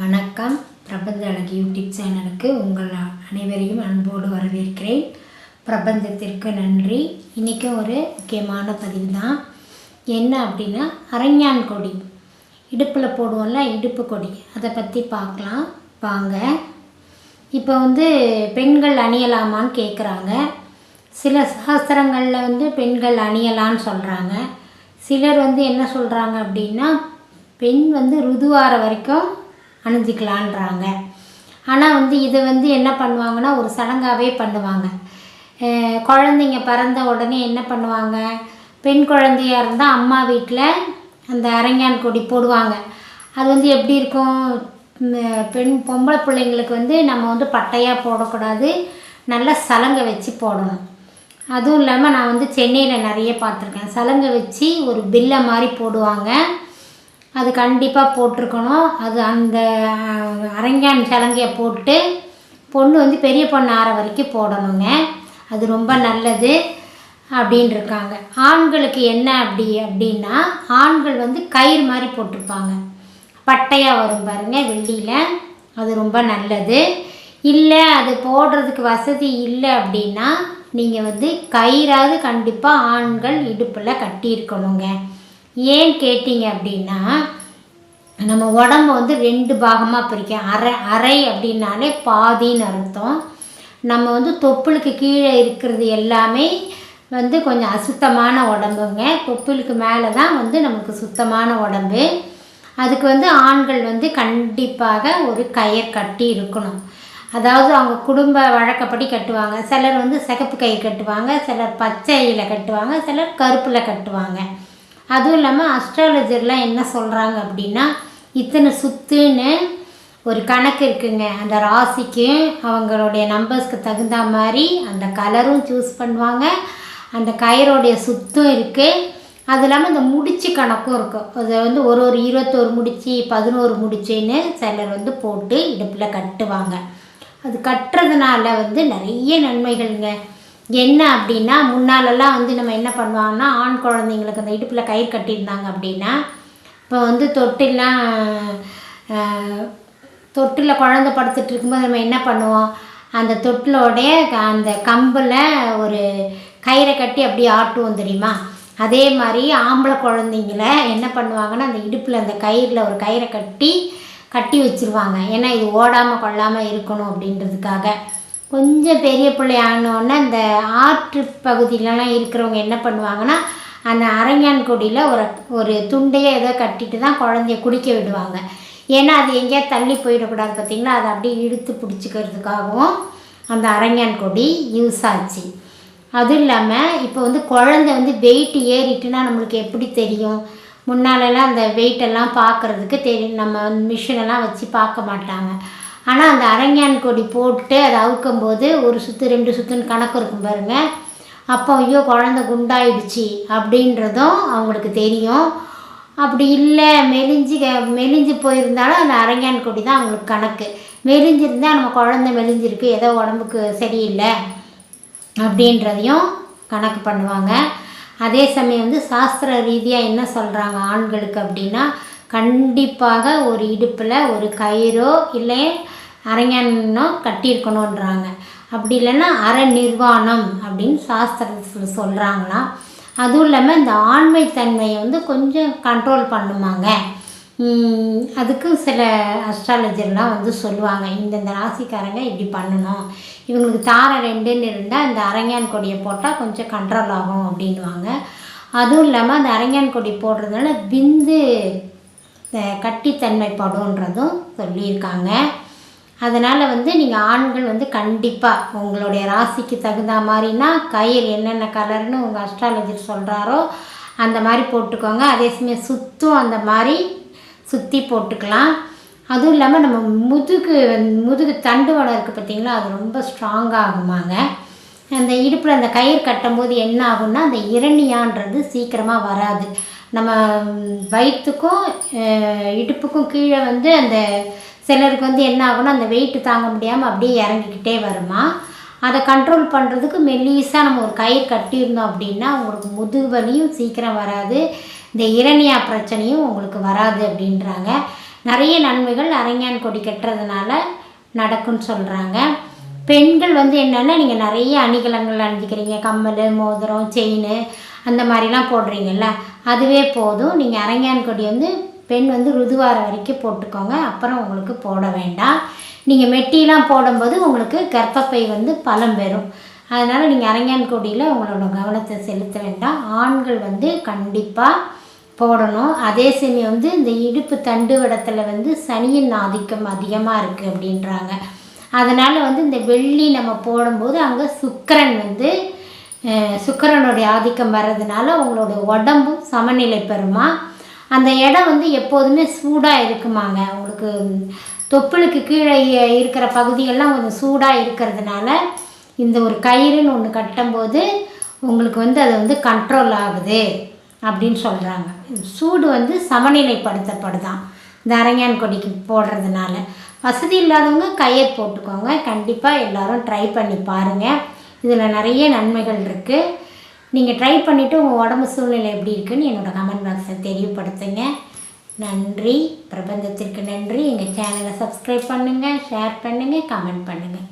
வணக்கம். பிரபஞ்ச அழகி யூடியூப் சேனலுக்கு உங்கள் அனைவரையும் அன்போடு வரவேற்கிறேன். பிரபஞ்சத்திற்கு நன்றி. இன்றைக்கும் ஒரு முக்கியமான பதிவு தான் என்ன அப்படின்னா அரஞ்ஞான் கொடி. இடுப்பில் போடுவோம்ல இடுப்பு கொடி. அதை பற்றி பார்க்கலாம். வாங்க. இப்போ வந்து பெண்கள் அணியலாமான்னு கேட்குறாங்க சில சாஸ்திரங்களில் வந்து பெண்கள் அணியலான்னு சொல்கிறாங்க சிலர் வந்து என்ன சொல்கிறாங்க அப்படின்னா பெண் வந்து ருதுவார வரைக்கும் அணிஞ்சிக்கலான்றாங்க. ஆனால் வந்து இதை வந்து என்ன பண்ணுவாங்கன்னா ஒரு சடங்காகவே பண்ணுவாங்க. குழந்தைங்க பிறந்த உடனே என்ன பண்ணுவாங்க? பெண் குழந்தையாக இருந்தால் அம்மா வீட்டில் அந்த அரங்கான் கொடி போடுவாங்க. அது வந்து எப்படி இருக்கும்? பெண் பொம்பளை பிள்ளைங்களுக்கு வந்து நம்ம வந்து பட்டையாக போடக்கூடாது. நல்ல சலங்கை வச்சு போடணும். அதுவும் இல்லாமல் நான் வந்து சென்னையில் நிறைய பார்த்துருக்கேன். சலங்கை வச்சு ஒரு பில்லை மாதிரி போடுவாங்க. அது கண்டிப்பாக போட்டிருக்கணும். அது அந்த அரங்கான் சலங்கையை போட்டு பொண்ணு வந்து பெரிய பொண்ணு ஆற வரைக்கும் போடணுங்க. அது ரொம்ப நல்லது அப்படின்னு இருக்காங்க ஆண்களுக்கு என்ன அப்படி அப்படின்னா ஆண்கள் வந்து கயிறு மாதிரி போட்டிருப்பாங்க. பட்டையாக வரும் பாருங்கள் வெள்ளியில். அது ரொம்ப நல்லது. இல்லை அது போடுறதுக்கு வசதி இல்லை அப்படின்னா நீங்கள் வந்து கயிறாவது கண்டிப்பாக ஆண்கள் இடுப்பில் கட்டியிருக்கணுங்க. ஏன் கேட்டிங்க அப்படின்னா நம்ம உடம்பு வந்து ரெண்டு பாகமாக பிரிக்கும் அரை அரை அப்படின்னாலே பாதின்னு அர்த்தம். நம்ம வந்து தொப்புளுக்கு கீழே இருக்கிறது எல்லாமே வந்து கொஞ்சம் அசுத்தமான உடம்புங்க. தொப்புளுக்கு மேலே தான் வந்து நமக்கு சுத்தமான உடம்பு. அதுக்கு வந்து ஆண்கள் வந்து கண்டிப்பாக ஒரு கயிறு கட்டி இருக்கணும். அதாவது அவங்க குடும்ப வழக்கப்படி கட்டுவாங்க. சிலர் வந்து சிகப்பு கயிறு கட்டுவாங்க சிலர் பச்சையில் கட்டுவாங்க சிலர் கருப்பில் கட்டுவாங்க. அதுவும் இல்லாமல் அஸ்ட்ராலஜர்லாம் என்ன சொல்கிறாங்க அப்படின்னா இத்தனை சுத்துன்னு ஒரு கணக்கு இருக்குங்க. அந்த ராசிக்கு அவங்களுடைய நம்பர்ஸ்க்கு தகுந்த மாதிரி அந்த கலரும் சூஸ் பண்ணுவாங்க. அந்த கயிறோடைய சுத்தும் இருக்குது அது இல்லாமல் இந்த முடிச்சு கணக்கும் இருக்கும் அது வந்து ஒரு ஒரு இருபத்தோரு முடிச்சு பதினோரு முடிச்சுன்னு சிலர் வந்து போட்டு இடுப்பில் கட்டுவாங்க. அது கட்டுறதுனால வந்து நிறைய நன்மைகள்ங்க. என்ன அப்படின்னா முன்னாலெல்லாம் வந்து நம்ம என்ன பண்ணுவாங்கன்னா ஆண் குழந்தைங்களுக்கு அந்த இடுப்பில் கயிறு கட்டியிருந்தாங்க அப்படின்னா இப்போ வந்து தொட்டிலாம் தொட்டில் குழந்தை படுத்துட்டு இருக்கும்போது நம்ம என்ன பண்ணுவோம்? அந்த தொட்டிலோடைய க- அந்த கம்பில் ஒரு கயிறை கட்டி அப்படியே ஆட்டுவோம் தெரியுமா? அதே மாதிரி ஆம்பளை குழந்தைங்கள என்ன பண்ணுவாங்கன்னா அந்த இடுப்பில் அந்த கயிறில் ஒரு கயிறை கட்டி கட்டி வச்சிருவாங்க. ஏன்னா இது ஓடாமல் கொள்ளாமல் இருக்கணும் அப்படின்றதுக்காக. கொஞ்சம் பெரிய பிள்ளை ஆனோடனே இந்த ஆற்று பகுதியிலலாம் இருக்கிறவங்க என்ன பண்ணுவாங்கன்னா அந்த அரங்கான் கொடியில் ஒரு ஒரு துண்டையே ஏதோ கட்டிட்டு தான் குழந்தைய குடிக்க விடுவாங்க. ஏன்னா அது எங்கேயா தள்ளி போயிடக்கூடாது பார்த்திங்கன்னா அதை அப்படியே இழுத்து பிடிச்சிக்கிறதுக்காகவும் அந்த அரங்கான் கொடி யூஸ் ஆச்சு. அதுவும் இல்லாமல் இப்போ வந்து குழந்தை வந்து வெயிட் ஏறிட்டுனா நம்மளுக்கு எப்படி தெரியும்? முன்னாலெல்லாம் அந்த வெயிட்டெல்லாம் பார்க்குறதுக்கு தெரியும் நம்ம மிஷினெல்லாம் வச்சு பார்க்க மாட்டாங்க. ஆனால் அந்த அரங்கான் கொடி போட்டு அதை அவுக்கும்போது ஒரு சுற்று ரெண்டு சுற்றுன்னு கணக்கு இருக்கும் பாருங்கள் அப்போ ஐயோ குழந்த குண்டாயிடுச்சு அப்படின்றதும் அவங்களுக்கு தெரியும். அப்படி இல்லை மெலிஞ்சு மெலிஞ்சு போயிருந்தாலும் அந்த அரங்கான் கொடி தான் அவங்களுக்கு கணக்கு. மெலிஞ்சிருந்தால் நம்ம குழந்தை மெலிஞ்சிருக்கு ஏதோ உடம்புக்கு சரியில்லை அப்படின்றதையும் கணக்கு பண்ணுவாங்க. அதே சமயம் வந்து சாஸ்திர ரீதியாக என்ன சொல்கிறாங்க ஆண்களுக்கு அப்படின்னா கண்டிப்பாக ஒரு இடுப்பில் ஒரு கயிறோ இல்லை அரங்கானோ கட்டியிருக்கணுன்றாங்க அப்படி இல்லைன்னா அற நிர்வாணம் அப்படின்னு சாஸ்திரத்தில் சொல்கிறாங்களாம் அதுவும் இல்லாமல் இந்த ஆண்மைத்தன்மையை வந்து கொஞ்சம் கண்ட்ரோல் பண்ணுமாங்க. அதுக்கும் அதுக்கு சில அஸ்ட்ராலஜர்லாம் வந்து சொல்லுவாங்க இந்தந்த ராசிக்காரங்க இப்படி பண்ணணும். இவங்களுக்கு தாரை ரெண்டுன்னு இருந்தால் இந்த அரங்கான் கொடியை போட்டால் கொஞ்சம் கண்ட்ரோல் ஆகும் அப்படின்வாங்க அதுவும் இல்லாமல் அந்த அரங்கான் கொடி போடுறதுனால விந்து அஹ், சொல்லியிருக்காங்க. அதனால் வந்து நீங்கள் ஆண்கள் வந்து கண்டிப்பாக உங்களுடைய ராசிக்கு தகுந்த மாதிரினா கயிறு என்னென்ன கலர்னு உங்கள் அஸ்ட்ராலஜர் சொல்கிறாரோ அந்த மாதிரி போட்டுக்கோங்க. அதே சமயம் சுத்தும் அந்த மாதிரி சுற்றி போட்டுக்கலாம். அதுவும் இல்லாமல் நம்ம முதுகு முதுகு தண்டுவடம் இருக்குது பார்த்தீங்களா அது ரொம்ப ஸ்ட்ராங்காக ஆகுமாங்க. அந்த இடுப்பில் அந்த கயிறு கட்டும்போது என்ன ஆகும்னா அந்த இரணியான்றது சீக்கிரமாக வராது. நம்ம வயிற்றுக்கும் இடுப்புக்கும் கீழே வந்து அந்த சிலருக்கு வந்து என்ன ஆகும்னா அந்த வெயிட்டு தாங்க முடியாமல் அப்படியே இறங்கிக்கிட்டே வருமா? அதை கண்ட்ரோல் பண்ணுறதுக்கு மெல்லிஸாக நம்ம ஒரு கயிறு கட்டியிருந்தோம் அப்படின்னா உங்களுக்கு முதுகு வலியும் சீக்கிரம் வராது. இந்த இரணியா பிரச்சனையும் உங்களுக்கு வராது அப்படின்றாங்க. நிறைய நன்மைகள் அரங்கான் கொடி கட்டுறதுனால நடக்கும்னு சொல்கிறாங்க பெண்கள் வந்து என்னென்னா நீங்கள் நிறைய அணிகலன்கள் அணிஞ்சிக்கிறீங்க. கம்மல் மோதிரம் செயின் அந்த மாதிரிலாம் போடுறீங்கல்ல அதுவே போதும். நீங்கள் அரங்கான் கொடி வந்து பெண் வந்து ருதுவார வரைக்கும் போட்டுக்கோங்க. அப்புறம் உங்களுக்கு போட வேண்டாம். நீங்கள் மெட்டிலாம் போடும்போது உங்களுக்கு கர்ப்பப்பை வந்து பலம் பெறும். அதனால் நீங்கள் அரங்கான் கொடியில் உங்களோட கவனத்தை செலுத்த வேண்டாம். ஆண்கள் வந்து கண்டிப்பாக போடணும். அதே சமயம் வந்து இந்த இடுப்பு தண்டு வடத்தில் வந்து சனியின் ஆதிக்கம் அதிகமாக இருக்குது அப்படின்றாங்க. அதனால் வந்து இந்த வெள்ளி நம்ம போடும்போது அங்கே சுக்கரன் வந்து சுக்கரனுடைய ஆதிக்கம் வர்றதுனால உங்களோட உடம்பும் சமநிலை பெறுமா? அந்த இடம் வந்து எப்போதுமே சூடாக இருக்குமாங்க. உங்களுக்கு தொப்புளுக்கு கீழே இருக்கிற பகுதியெல்லாம் கொஞ்சம் சூடாக இருக்கிறதுனால இந்த ஒரு கயிறுன்னு ஒன்று கட்டும்போது உங்களுக்கு வந்து அது வந்து கண்ட்ரோல் ஆகுது அப்படின்னு சொல்கிறாங்க சூடு வந்து சமநிலைப்படுத்தப்படுதான். இந்த அரங்கான் கொடிக்கு போடுறதுனால. வசதி இல்லாதவங்க கயிறு போட்டுக்கோங்க. கண்டிப்பாக எல்லாரும் ட்ரை பண்ணி பாருங்கள் இதில் நிறைய நன்மைகள் இருக்குது நீங்கள் ட்ரை பண்ணிவிட்டு உங்கள் உடம்பு சூழ்நிலை எப்படி இருக்குன்னு என்னோட கமெண்ட் பாக்ஸில் தெரியப்படுத்துங்க. நன்றி. பிரபஞ்சத்திற்கு நன்றி. எங்கள் சேனலை சப்ஸ்கிரைப் பண்ணுங்கள் ஷேர் பண்ணுங்கள் கமெண்ட் பண்ணுங்கள்